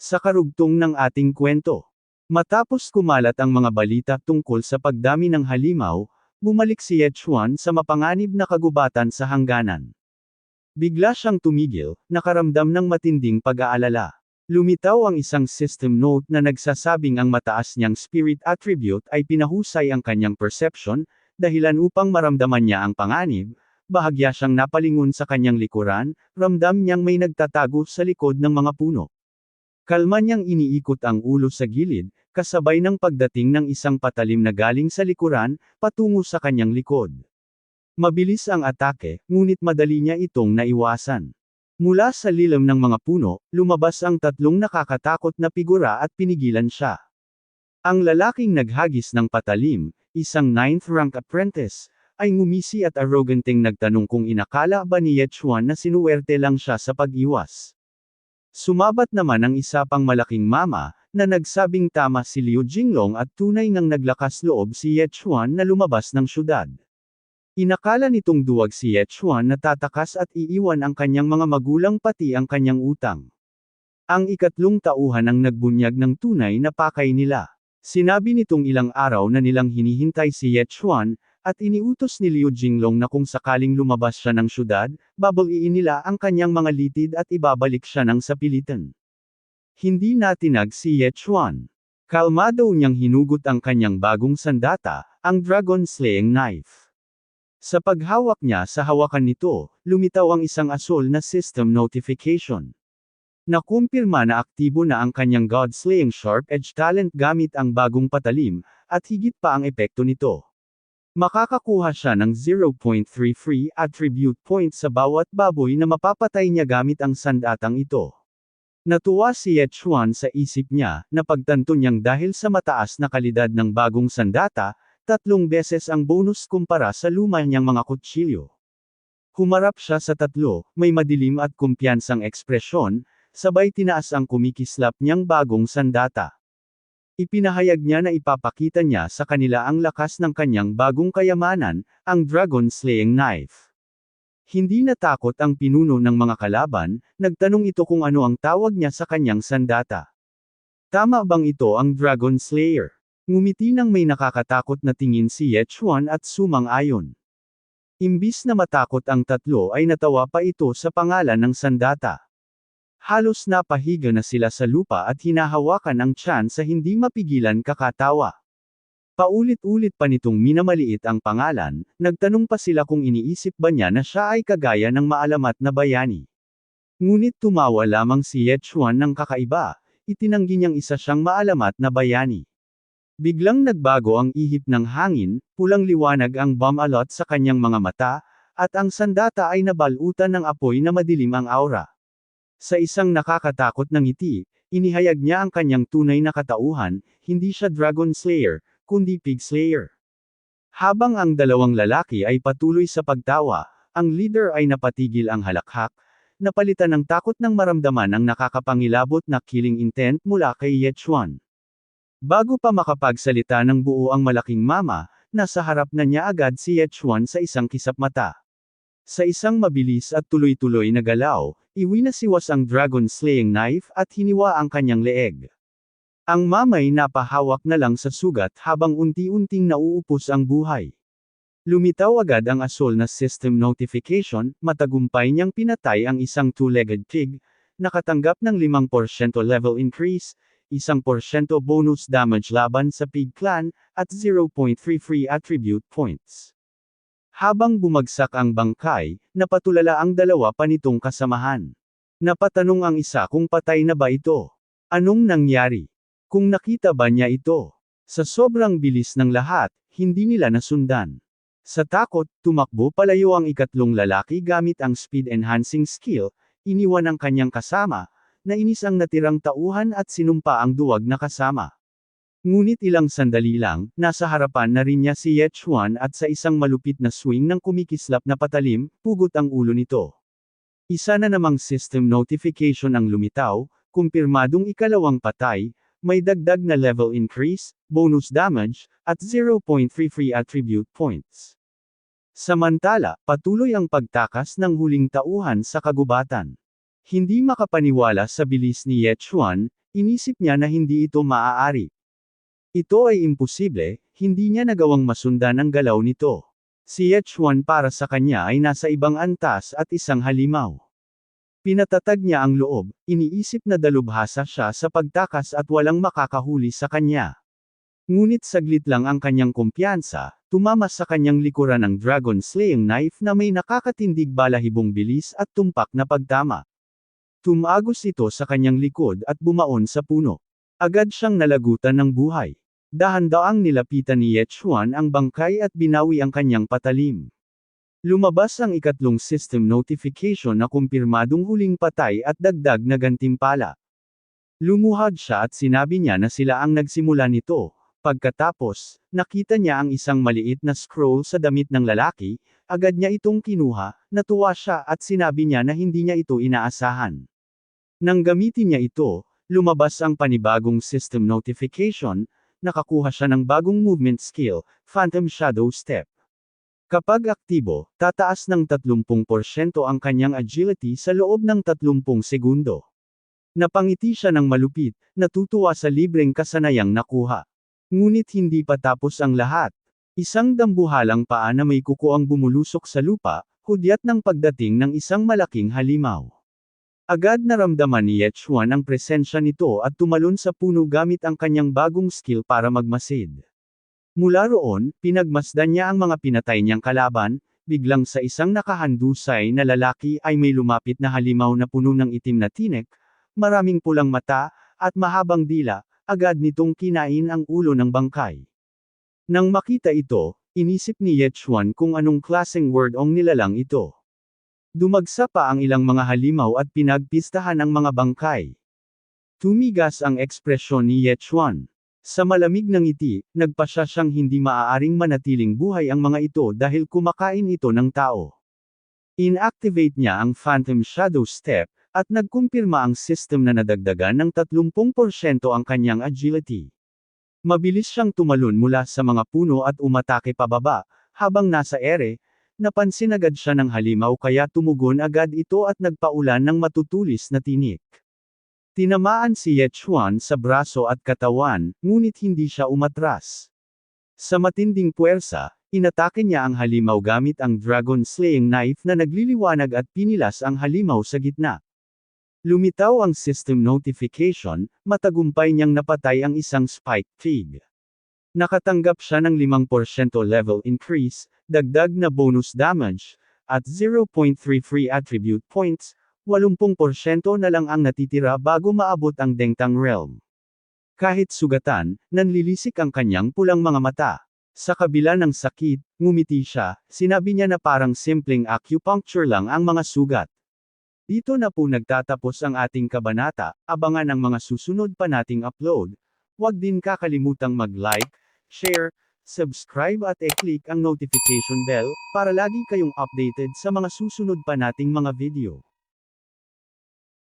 Sa karugtong ng ating kwento. Matapos kumalat ang mga balita tungkol sa pagdami ng halimaw, bumalik si Yechuan sa mapanganib na kagubatan sa hangganan. Bigla siyang tumigil, nakaramdam ng matinding pag-aalala. Lumitaw ang isang system note na nagsasabing ang mataas niyang spirit attribute ay pinahusay ang kanyang perception, dahilan upang maramdaman niya ang panganib, bahagya siyang napalingon sa kanyang likuran, ramdam niyang may nagtatago sa likod ng mga puno. Kalma niyang iniikot ang ulo sa gilid, kasabay ng pagdating ng isang patalim na galing sa likuran, patungo sa kanyang likod. Mabilis ang atake, ngunit madali niya itong naiwasan. Mula sa lilam ng mga puno, lumabas ang tatlong nakakatakot na figura at pinigilan siya. Ang lalaking naghagis ng patalim, isang ninth-rank apprentice, ay ngumisi at arroganteng nagtanong kung inakala ba ni Yechuan na sinuwerte lang siya sa pag-iwas. Sumabat naman ang isa pang malaking mama, na nagsabing tama si Liu Jinglong at tunay ngang naglakas loob si Yechuan na lumabas ng syudad. Inakala nitong duwag si Yechuan na tatakas at iiwan ang kanyang mga magulang pati ang kanyang utang. Ang ikatlong tauhan ang nagbunyag ng tunay na pakay nila. Sinabi nitong ilang araw na nilang hinihintay si Yechuan, at iniutos ni Liu Jinglong na kung sakaling lumabas siya ng syudad, babaliin nila ang kanyang mga litid at ibabalik siya ng sapilitan. Hindi natinag si Yechuan. Kalmado niyang hinugot ang kanyang bagong sandata, ang Dragon Slaying Knife. Sa paghawak niya sa hawakan nito, lumitaw ang isang asol na system notification. Nakumpirma na aktibo na ang kanyang God Slaying Sharp Edge talent gamit ang bagong patalim, at higit pa ang epekto nito. Makakakuha siya ng 0.3 free attribute points sa bawat baboy na mapapatay niya gamit ang sandatang ito. Natuwa si Yechuan sa isip niya, na pagtanto niyang dahil sa mataas na kalidad ng bagong sandata, tatlong beses ang bonus kumpara sa luma niyang mga kutsilyo. Humarap siya sa tatlo, may madilim at kumpiyansang ekspresyon, sabay tinaas ang kumikislap niyang bagong sandata. Ipinahayag niya na ipapakita niya sa kanila ang lakas ng kanyang bagong kayamanan, ang Dragon Slaying Knife. Hindi natakot ang pinuno ng mga kalaban, nagtanong ito kung ano ang tawag niya sa kanyang sandata. Tama bang ito ang Dragon Slayer? Ngumiti nang may nakakatakot na tingin si Yechuan at sumang-ayon. Imbis na matakot ang tatlo ay natawa pa ito sa pangalan ng sandata. Halos napahiga na sila sa lupa at hinahawakan ang tiyan sa hindi mapigilan kakatawa. Paulit-ulit pa nitong minamaliit ang pangalan, nagtanong pa sila kung iniisip ba niya na siya ay kagaya ng maalamat na bayani. Ngunit tumawa lamang si Yechuan ng kakaiba, itinanggi niyang isa siyang maalamat na bayani. Biglang nagbago ang ihip ng hangin, pulang liwanag ang bumalot sa kanyang mga mata, at ang sandata ay nabalutan ng apoy na madilim ang aura. Sa isang nakakatakot na ngiti, inihayag niya ang kanyang tunay na katauhan, hindi siya Dragon Slayer, kundi Pig Slayer. Habang ang dalawang lalaki ay patuloy sa pagtawa, ang leader ay napatigil ang halakhak, napalitan ng takot ng maramdaman ang nakakapangilabot na killing intent mula kay Yechuan. Bago pa makapagsalita ng buo ang malaking mama, nasa harap na niya agad si Yechuan sa isang kisap mata. Sa isang mabilis at tuloy-tuloy na galaw, iwinasiwas ang dragon slaying knife at hiniwa ang kanyang leeg. Ang mamay napahawak na lang sa sugat habang unti-unting nauupos ang buhay. Lumitaw agad ang asol na system notification, matagumpay niyang pinatay ang isang two-legged pig, nakatanggap ng 5% level increase, 1% bonus damage laban sa pig clan, at 0.3 free attribute points. Habang bumagsak ang bangkay, napatulala ang dalawa pa nitong kasamahan. Napatanong ang isa kung patay na ba ito. Anong nangyari? Kung nakita ba niya ito? Sa sobrang bilis ng lahat, hindi nila nasundan. Sa takot, tumakbo palayo ang ikatlong lalaki gamit ang speed enhancing skill, iniwan ang kanyang kasama, na inis ang natirang tauhan at sinumpa ang duwag na kasama. Ngunit ilang sandali lang, nasa harapan na rin niya si Yechuan at sa isang malupit na swing ng kumikislap na patalim, pugot ang ulo nito. Isa na namang system notification ang lumitaw, kumpirmadong ikalawang patay, may dagdag na level increase, bonus damage, at 0.3 free attribute points. Samantala, patuloy ang pagtakas ng huling tauhan sa kagubatan. Hindi makapaniwala sa bilis ni Yechuan, Inisip niya na hindi ito maaari. Ito ay imposible, hindi niya nagawang masundan ang galaw nito. Si Yechwan para sa kanya ay nasa ibang antas at isang halimaw. Pinatatag niya ang loob, iniisip na dalubhasa siya sa pagtakas at walang makakahuli sa kanya. Ngunit saglit lang ang kanyang kumpiyansa, tumama sa kanyang likuran ang dragon slaying knife na may nakakatindig balahibong bilis at tumpak na pagtama. Tumagos ito sa kanyang likod at bumaon sa puno. Agad siyang nalagutan ng buhay. Dahan-daang nilapitan ni Yechuan ang bangkay at binawi ang kanyang patalim. Lumabas ang ikatlong system notification na kumpirmadong huling patay at dagdag na gantimpala. Lumuhad siya at sinabi niya na sila ang nagsimula nito. Pagkatapos, nakita niya ang isang maliit na scroll sa damit ng lalaki, agad niya itong kinuha, natuwa siya at sinabi niya na hindi niya ito inaasahan. Nang gamitin niya ito, lumabas ang panibagong system notification, nakakuha siya ng bagong movement skill, Phantom Shadow Step. Kapag aktibo, tataas ng 30% ang kanyang agility sa loob ng 30 segundo. Napangiti siya ng malupit, natutuwa sa libreng kasanayang nakuha. Ngunit hindi pa tapos ang lahat. Isang dambuhalang paa na may kuko ang bumulusok sa lupa, hudyat ng pagdating ng isang malaking halimaw. Agad naramdaman ni Yechuan ang presensya nito at tumalon sa puno gamit ang kanyang bagong skill para magmasid. Mula roon, pinagmasdan niya ang mga pinatay niyang kalaban, biglang sa isang nakahandusay na lalaki ay may lumapit na halimaw na puno ng itim na tinek, maraming pulang mata, at mahabang dila, agad nitong kinain ang ulo ng bangkay. Nang makita ito, inisip ni Yechuan kung anong klaseng word ong nilalang ito. Dumagsa pa ang ilang mga halimaw at pinagpistahan ang mga bangkay. Tumigas ang ekspresyon ni Yechuan. Sa malamig ng ngiti, nagpasya siyang hindi maaaring manatiling buhay ang mga ito dahil kumakain ito ng tao. Inactivate niya ang Phantom Shadow Step, at nagkumpirma ang system na nadagdagan ng 30% ang kanyang agility. Mabilis siyang tumalon mula sa mga puno at umatake pababa, habang nasa ere, napansin agad siya ng halimaw kaya tumugon agad ito at nagpaulan ng matutulis na tinik. Tinamaan si Yechuan sa braso at katawan, ngunit hindi siya umatras. Sa matinding puwersa, inatake niya ang halimaw gamit ang dragon slaying knife na nagliliwanag at pinilas ang halimaw sa gitna. Lumitaw ang system notification, matagumpay niyang napatay ang isang spike pig. Nakatanggap siya ng 5% level increase, dagdag na bonus damage, at 0.3 free attribute points, 80% na lang ang natitira bago maabot ang Dengtang Realm. Kahit sugatan, nanlilisik ang kanyang pulang mga mata. Sa kabila ng sakit, ngumiti siya, sinabi niya na parang simpleng acupuncture lang ang mga sugat. Dito na po nagtatapos ang ating kabanata, abangan ang mga susunod pa nating upload. Huwag din kakalimutang mag-like, share, subscribe at e-click ang notification bell, para lagi kayong updated sa mga susunod pa nating mga video.